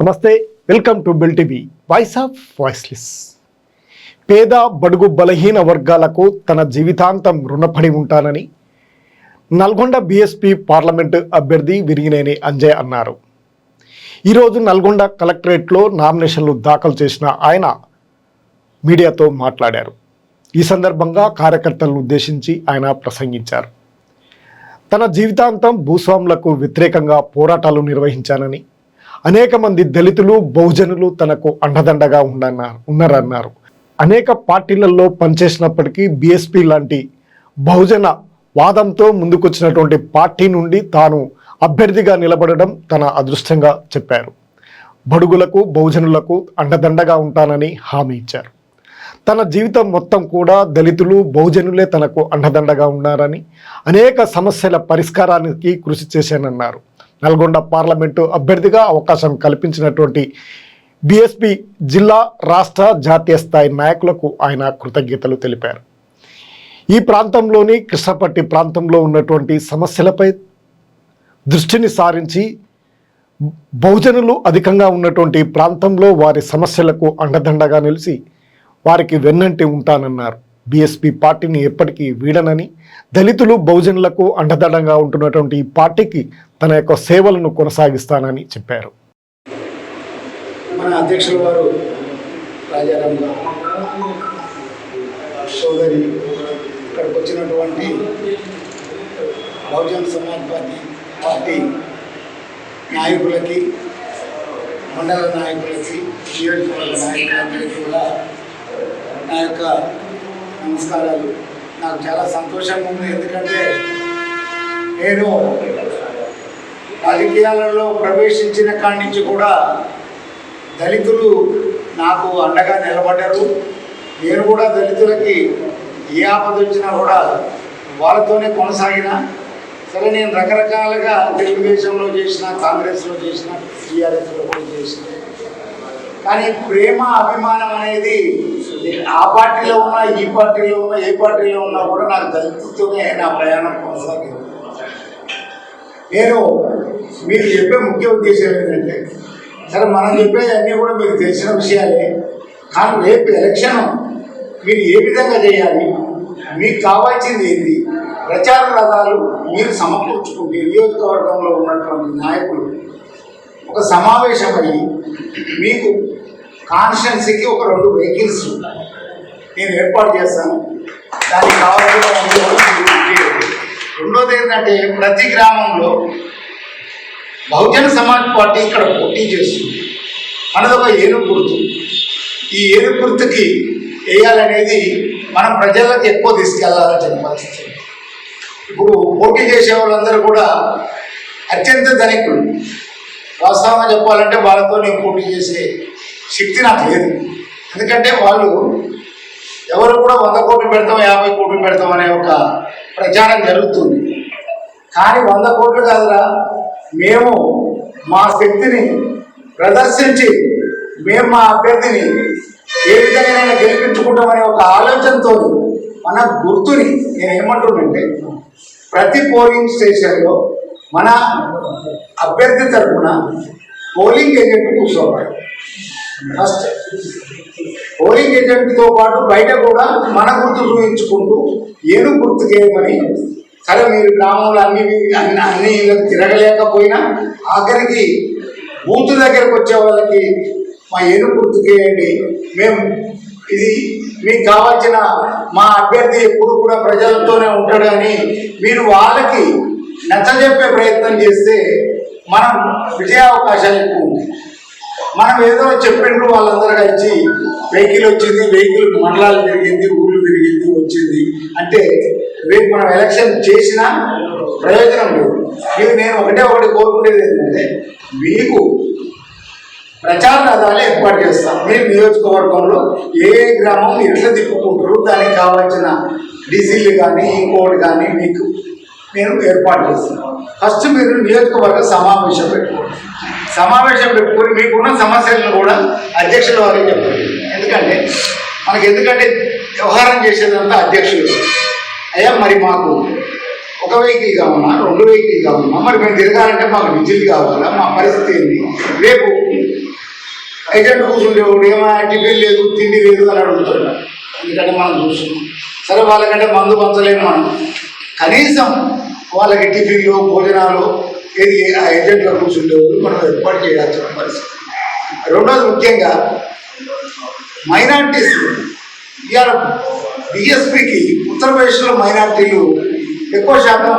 నమస్తే welcome to bill TV. Voice of voiceless పేద బడుగు బలహీన వర్గాలకు తన జీవితాంతం రుణపడి ఉంటానని నల్గొండ బీఎస్పీ పార్లమెంటు అభ్యర్థి విరిగినేని అంజయ్ అన్నారు. ఈరోజు నల్గొండ కలెక్టరేట్లో నామినేషన్లు దాఖలు చేసిన ఆయన మీడియాతో మాట్లాడారు. ఈ సందర్భంగా కార్యకర్తలను ఉద్దేశించి ఆయన ప్రసంగించారు. తన జీవితాంతం భూస్వాములకు వ్యతిరేకంగా పోరాటాలు నిర్వహించానని అనేక మంది దళితులు బహుజనులు తనకు అండదండగా ఉండన్నారు ఉన్నారన్నారు. అనేక పార్టీలలో పనిచేసినప్పటికీ బీఎస్పీ లాంటి బహుజన వాదంతో ముందుకొచ్చినటువంటి పార్టీ నుండి తాను అభ్యర్థిగా నిలబడడం తన అదృష్టంగా చెప్పారు. బడుగులకు బహుజనులకు అండదండగా ఉంటానని హామీ ఇచ్చారు. తన జీవితం మొత్తం కూడా దళితులు బహుజనులే తనకు అండదండగా ఉన్నారని అనేక సమస్యల పరిష్కారానికి కృషి చేశానన్నారు. నల్గొండ పార్లమెంటు అభ్యర్థిగా అవకాశం కల్పించినటువంటి బీఎస్పీ జిల్లా రాష్ట్ర జాతీయ స్థాయి నాయకులకు ఆయన కృతజ్ఞతలు తెలిపారు. ఈ ప్రాంతంలోని కృష్ణపట్టి ప్రాంతంలో ఉన్నటువంటి సమస్యలపై దృష్టిని సారించి బహుజనులు అధికంగా ఉన్నటువంటి ప్రాంతంలో వారి సమస్యలకు అండదండగా నిలిచి వారికి వెన్నంటి ఉంటానన్నారు. బీఎస్పీ పార్టీని ఎప్పటికీ వీడనని దళితులు బహుజనులకు అండదండగా ఉంటున్నటువంటి ఈ పార్టీకి తన యొక్క సేవలను కొనసాగిస్తానని చెప్పారు. మన అధ్యక్షుల వారు రాజారాం సోదరి ఇక్కడికి వచ్చినటువంటి బహుజన్ సమాజ్ పార్టీ పార్టీ నాయకులకి మండల నాయకులకి నియోజకవర్గ నాయకులందరికీ కూడా నా యొక్క నమస్కారాలు. నాకు చాలా సంతోషంగా ఉంది. ఎందుకంటే నేను రాజకీయాలలో ప్రవేశించిన కాడి నుంచి కూడా దళితులు నాకు అండగా నిలబడ్డారు. నేను కూడా దళితులకి ఏ ఆపద వచ్చినా కూడా వాళ్ళతోనే కొనసాగిన. సరే నేను రకరకాలుగా తెలుగుదేశంలో చేసిన కాంగ్రెస్లో చేసిన టీఆర్ఎస్లో కూడా చేసిన. కానీ ప్రేమ అభిమానం అనేది ఆ పార్టీలో ఉన్నా ఈ పార్టీలో ఉన్నా ఏ పార్టీలో ఉన్నా కూడా నాకు దళితులతోనే నా ప్రయాణం కొనసాగింది. నేను మీకు చెప్పే ముఖ్య ఉద్దేశం ఏంటంటే సరే మనం చెప్పేది అన్నీ కూడా మీకు తెలిసిన విషయాలే కానీ రేపు ఎలక్షన్ మీరు ఏ విధంగా చేయాలి మీకు కావాల్సింది ఏంటి ప్రచార రథాలు మీరు సమకూర్చుకుంటే నియోజకవర్గంలో ఉన్నటువంటి నాయకులు ఒక సమావేశం మీకు కాన్స్టిట్యున్సీకి ఒక రెండు వెహికల్స్ నేను ఏర్పాటు చేస్తాను. దానికి కావాల్సిన అన్ని కూడా మీరు చేయండి. రెండోది ఏంటంటే ప్రతి గ్రామంలో బహుజన సమాజ్ పార్టీ ఇక్కడ పోటీ చేస్తుంది. మనది ఒక ఏనుగు గుర్తు. ఈ ఏనుగు గుర్తుకి వేయాలనేది మనం ప్రజలకు ఎక్కువ తీసుకెళ్ళాలని చెప్పి పరిస్థితి. ఇప్పుడు పోటీ చేసే వాళ్ళందరూ కూడా అత్యంత ధనికులు. వాస్తవంగా చెప్పాలంటే వాళ్ళతో నేను పోటీ చేసే శక్తి నాకు లేదు. ఎందుకంటే వాళ్ళు ఎవరు కూడా వంద కోట్లు పెడతాం యాభై కోట్లు పెడతాం అనే ఒక ప్రచారం జరుగుతుంది. కానీ వంద కోట్లు కాదురా. మేము మా శక్తిని ప్రదర్శించి మేము మా అభ్యర్థిని ఏ విధంగా గెలిపించుకుంటామనే ఒక ఆలోచనతో మన గుర్తుని నేను ఏమంటున్నానంటే ప్రతి పోలింగ్ స్టేషన్లో మన అభ్యర్థి తరఫున పోలింగ్ ఏజెంట్ కూర్చోవాలి. ఫస్ట్ పోలింగ్ ఏజెంట్తో పాటు బయట కూడా మన గుర్తు చూపించుకుంటూ ఏను గుర్తు చేయమని సరే మీరు గ్రామంలో అన్ని అన్ని అన్ని తిరగలేకపోయినా ఆఖరికి బూత్ దగ్గరకు వచ్చే వాళ్ళకి మా ఏను గుర్తు చేయండి మేము ఇది మీకు కావాల్సిన మా అభ్యర్థి ఎప్పుడు కూడా ప్రజలతోనే ఉంటాడని మీరు వాళ్ళకి నచ్చజెప్పే ప్రయత్నం చేస్తే మనం విజయావకాశాలు ఎక్కువ ఉంటాయి మనం ఏదో చెప్పిండ్రు వాళ్ళందరూ వచ్చి వెహికల్ వచ్చింది వెహికల్ మండలాలు తిరిగింది ఊళ్ళు తిరిగింది వచ్చింది. అంటే రేపు మనం ఎలక్షన్ చేసిన ప్రయోజనం లేదు. మీకు నేను ఒకటే ఒకటి కోరుకునేది ఏంటంటే మీకు ప్రచార రథాలు ఏర్పాటు చేస్తాం. మీరు నియోజకవర్గంలో ఏ గ్రామం ఎట్లా తిప్పుకుంటారు దానికి కావాల్సిన డీజిల్ కానీ ఇంకోటి కానీ మీకు నేను ఏర్పాటు చేస్తున్నాను ఫస్ట్ మీరు నియోజకవర్గ సమావేశం పెట్టుకోండి. సమావేశం పెట్టుకొని మీకున్న సమస్యలను కూడా అధ్యక్షుల వారికి చెప్పండి. ఎందుకంటే మనకి ఎందుకంటే వ్యవహారం చేసేదంతా అధ్యక్షులు. అయ్యా మరి మాకు ఒక వెహికల్ కావాలా? రెండు వెహికల్ కావాలా? మరి మేము తిరగాలంటే మాకు డీజిల్ కావాలా? మా పరిస్థితి ఏంటి? రేపు ఏజెంట్ కూర్చుండేవాడు ఏమైనా టిఫిన్ లేదు తిండి లేదు అని అడుగుతున్నాడు ఎందుకంటే మనం చూస్తున్నాం. సరే వాళ్ళకంటే మందు పంచలేము మనం. కనీసం వాళ్ళకి టిఫిన్లు భోజనాలు ఏది ఆ ఏజెంట్లో కూర్చుండేవాళ్ళు మనం ఏర్పాటు చేయాల్సిన పరిస్థితి. రెండోది ముఖ్యంగా మైనార్టీస్. ఇవాళ బిఎస్పికి ఉత్తరప్రదేశ్లో మైనార్టీలు ఎక్కువ శాతం